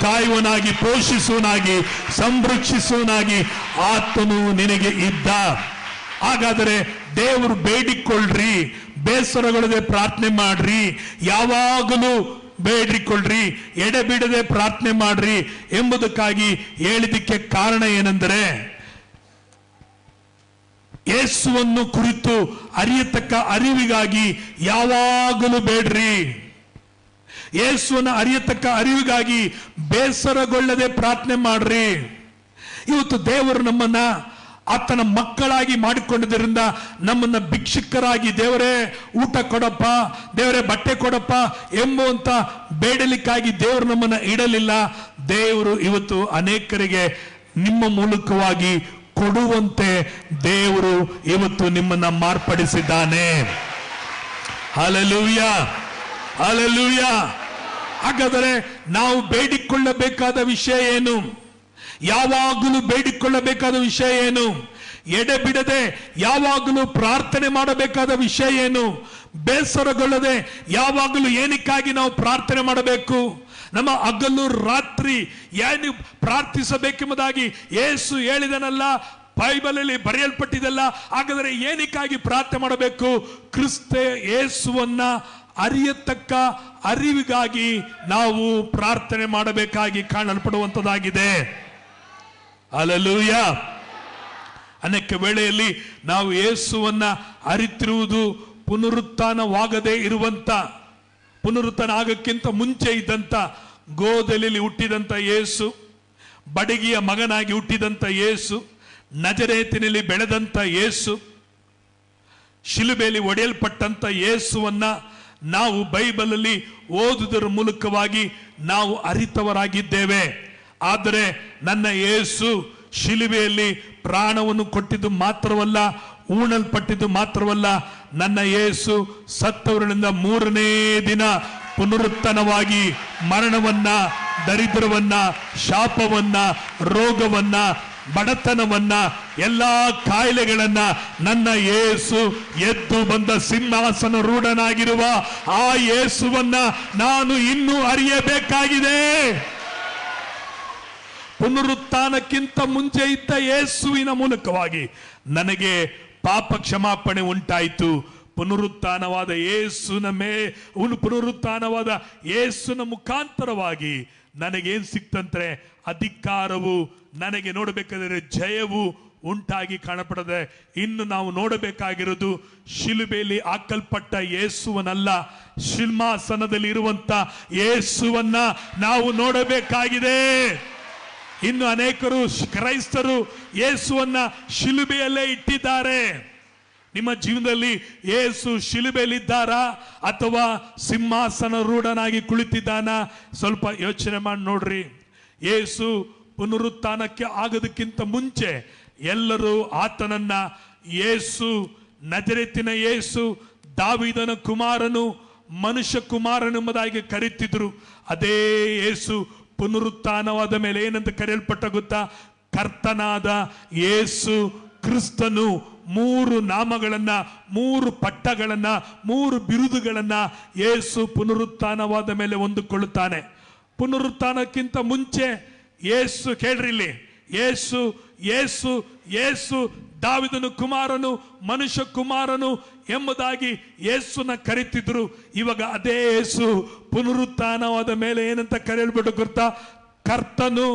ಕಾಯುವನಾಗಿ ಪೋಷಿಸುವನಾಗಿ, ಸಂರಕ್ಷಿಸುವನಾಗಿ ಆತನು ನಿನಗೆ ಇದ್ದ. ಹಾಗಾದರೆ ದೇವರು ಬೇಡಿಕೊಳ್ಳ್ರಿ ಬೇಸರಗಳದೆ ಪ್ರಾರ್ಥನೆ ಮಾಡ್ರಿ, ಯಾವಾಗಲೂ ಬೇಡಿಕೊಳ್ಳ್ರಿ, ಎಡೆಬಿಡದೆ ಪ್ರಾರ್ಥನೆ ಮಾಡ್ರಿ ಎಂಬುದಕ್ಕಾಗಿ ಹೇಳಿದಕ್ಕೆ ಕಾರಣ ಏನೆಂದರೆ, ಯೇಸುವನ್ನು ಕುರಿತು ಅರಿಯತಕ್ಕ ಅರಿವಿಗಾಗಿ ಯಾವಾಗಲೂ ಬೇಡ್ರಿ. ಯೇಸುವನ್ನು ಅರಿಯತಕ್ಕ ಅರಿವಿಗಾಗಿ ಬೇಸರಗೊಳ್ಳದೆ ಪ್ರಾರ್ಥನೆ ಮಾಡ್ರಿ. ಇವತ್ತು ದೇವರು ನಮ್ಮನ್ನ ಆತನ ಮಕ್ಕಳಾಗಿ ಮಾಡಿಕೊಂಡಿದ್ದರಿಂದ ನಮ್ಮನ್ನ ಭಿಕ್ಷುಕರಾಗಿ, ದೇವರೇ, ಊಟ ಕೊಡಪ್ಪ, ದೇವರೇ, ಬಟ್ಟೆ ಕೊಡಪ್ಪ ಎಂಬುವಂತ ಬೇಡಲಿಕ್ಕಾಗಿ ದೇವರು ನಮ್ಮನ್ನ ಇಡಲಿಲ್ಲ. ದೇವರು ಇವತ್ತು ಅನೇಕರಿಗೆ ನಿಮ್ಮ ಮೂಲಕವಾಗಿ ಕೊಡುವಂತೆ ದೇವರು ಇವತ್ತು ನಿಮ್ಮನ್ನ ಮಾರ್ಪಡಿಸಿದ್ದಾನೆ. ಹಲಲೂಯ ಹಾಲೆಲೂಯ ಹಾಗಾದರೆ ನಾವು ಬೇಡಿಕೊಳ್ಳಬೇಕಾದ ವಿಷಯ ಏನು? ಯಾವಾಗಲೂ ಬೇಡಿಕೊಳ್ಳಬೇಕಾದ ವಿಷಯ ಏನು? ಎಡೆ ಬಿಡದೆ ಯಾವಾಗಲೂ ಪ್ರಾರ್ಥನೆ ಮಾಡಬೇಕಾದ ವಿಷಯ ಏನು? ಬೇಸರಗೊಳ್ಳದೆ ಯಾವಾಗಲೂ ಏನಕ್ಕಾಗಿ ನಾವು ಪ್ರಾರ್ಥನೆ ಮಾಡಬೇಕು? ನಮ್ಮ ಹಗಲು ರಾತ್ರಿ ಏನು ಪ್ರಾರ್ಥಿಸಬೇಕೆಂಬುದಾಗಿ ಏಸು ಹೇಳಿದನಲ್ಲ, ಬೈಬಲಲ್ಲಿ ಬರೆಯಲ್ಪಟ್ಟಿದೆಲ್ಲ ಹಾಗಾದರೆ ಏನಕ್ಕಾಗಿ ಪ್ರಾರ್ಥನೆ ಮಾಡಬೇಕು? ಕ್ರಿಸ್ತ ಯೇಸುವನ್ನ ಅರಿಯತಕ್ಕ ಅರಿವಿಗಾಗಿ ನಾವು ಪ್ರಾರ್ಥನೆ ಮಾಡಬೇಕಾಗಿ ಕಾಣಲ್ಪಡುವಂತದಾಗಿದೆ. ಅಲಲೂಯ ಅನೇಕ ವೇಳೆಯಲ್ಲಿ ನಾವು ಯೇಸುವನ್ನ ಅರಿತಿರುವುದು ಪುನರುತ್ಥಾನವಾಗದೇ ಇರುವಂತ ಪುನರುತ್ಥಾನ ಆಗಕ್ಕಿಂತ ಮುಂಚೆ ಇದ್ದಂತ, ಗೋದಲಿಯಲ್ಲಿ ಹುಟ್ಟಿದಂತ ಯೇಸು, ಬಡಗಿಯ ಮಗನಾಗಿ ಹುಟ್ಟಿದಂತ ಯೇಸು, ನಜರೇತಿನಲ್ಲಿ ಬೆಳೆದಂತ ಯೇಸು, ಶಿಲುಬೆಯಲ್ಲಿ ಒಡೆಯಲ್ಪಟ್ಟಂತ ಯೇಸುವನ್ನ ನಾವು ಬೈಬಲಲ್ಲಿ ಓದುವುದರ ಮೂಲಕವಾಗಿ ನಾವು ಅರಿತವರಾಗಿದ್ದೇವೆ. ಆದರೆ ನನ್ನ ಯೇಸು ಶಿಲುಬೆಯಲ್ಲಿ ಪ್ರಾಣವನ್ನು ಕೊಟ್ಟಿದ್ದು ಮಾತ್ರವಲ್ಲ ಊಣಲ್ಪಟ್ಟಿದ್ದು ಮಾತ್ರವಲ್ಲ, ನನ್ನ ಯೇಸು ಸತ್ತವರಿಂದ ಮೂರನೇ ದಿನ ಪುನರುತ್ತನವಾಗಿ ಮರಣವನ್ನ, ದರಿದ್ರವನ್ನ, ಶಾಪವನ್ನ, ರೋಗವನ್ನ ಬಡತನವನ್ನ, ಎಲ್ಲಾ ಕಾಯಿಲೆಗಳನ್ನ ನನ್ನ ಯೇಸು ಎದ್ದು ಬಂದ ಸಿಂಹಾಸನ ರೂಢನಾಗಿರುವ ಆ ಯೇಸುವನ್ನ ನಾನು ಇನ್ನೂ ಅರಿಯಬೇಕಾಗಿದೆ. ಪುನರುತ್ಥಾನಕ್ಕಿಂತ ಮುಂಚೆ ಇದ್ದ ಯೇಸುವಿನ ಮೂಲಕವಾಗಿ ನನಗೆ ಪಾಪ ಕ್ಷಮಾಪಣೆ ಉಂಟಾಯಿತು. ಪುನರುತ್ಥಾನವಾದ ಯೇಸುನ ಮೇ ಪುನರುತ್ಥಾನವಾದ ಯೇಸುನ ಮುಖಾಂತರವಾಗಿ ನನಗೇನ್ ಸಿಕ್ತಂದ್ರೆ ಅಧಿಕಾರವು ನನಗೆ ನೋಡಬೇಕಾದರೆ ಜಯವು ಉಂಟಾಗಿ ಕಾಣಪಡದೆ, ಇನ್ನು ನಾವು ನೋಡಬೇಕಾಗಿರೋದು ಶಿಲುಬೆಯಲ್ಲಿ ಹಾಕಲ್ಪಟ್ಟ ಯೇಸುವನಲ್ಲ, ಸಿಂಹಾಸನದಲ್ಲಿ ಇರುವಂತ ಯೇಸುವನ್ನ ನಾವು ನೋಡಬೇಕಾಗಿದೆ. ಇನ್ನು ಅನೇಕರು ಕ್ರೈಸ್ತರು ಯೇಸುವನ್ನ ಶಿಲುಬೆಯಲ್ಲೇ ಇಟ್ಟಿದ್ದಾರೆ. ನಿಮ್ಮ ಜೀವನದಲ್ಲಿ ಏಸು ಶಿಲುಬೆಯಲ್ಲಿದ್ದಾರಾ ಅಥವಾ ಸಿಂಹಾಸನ ರೂಢನಾಗಿ ಕುಳಿತಿದ್ದಾನ? ಸ್ವಲ್ಪ ಯೋಚನೆ ಮಾಡಿ ನೋಡ್ರಿ. ಯೇಸು ಪುನರುತ್ಥಾನಕ್ಕೆ ಆಗೋದಕ್ಕಿಂತ ಮುಂಚೆ ಎಲ್ಲರೂ ಆತನನ್ನ ಯೇಸು ನಜರೆತ್ತಿನ ಯೇಸು, ದಾವಿದನ ಕುಮಾರನು, ಮನುಷ್ಯ ಕುಮಾರನೆಂಬುದಾಗಿ ಕರೀತಿದ್ರು. ಅದೇ ಯೇಸು ಪುನರುತ್ಥಾನವಾದ ಮೇಲೆ ಏನಂತ ಕರೆಯಲ್ಪಟ್ಟ ಗೊತ್ತಾ? ಕರ್ತನಾದ ಯೇಸು ಕ್ರಿಸ್ತನು ಮೂರು ನಾಮಗಳನ್ನ, ಮೂರು ಪಟ್ಟಗಳನ್ನ, ಮೂರು ಬಿರುದುಗಳನ್ನ ಯೇಸು ಪುನರುತ್ಥಾನವಾದ ಮೇಲೆ ಹೊಂದಿಕೊಳ್ಳುತ್ತಾನೆ. ಪುನರುತ್ಥಾನಕ್ಕಿಂತ ಮುಂಚೆ ಯೇಸು ಕೇಳ್ರಿ ಇಲ್ಲಿ ಯೇಸು ಯೇಸು ಯೇಸು ದಾವಿದನು ಕುಮಾರನು, ಮನುಷ್ಯ ಕುಮಾರನು ಎಂಬುದಾಗಿ ಯೇಸುನ ಕರೀತಿದ್ರು. ಇವಾಗ ಅದೇ ಯೇಸು ಪುನರುತ್ಥಾನವಾದ ಮೇಲೆ ಏನಂತ ಕರೆಯಲ್ಬಿಟ್ಟು ಗೊತ್ತಾ? ಕರ್ತನು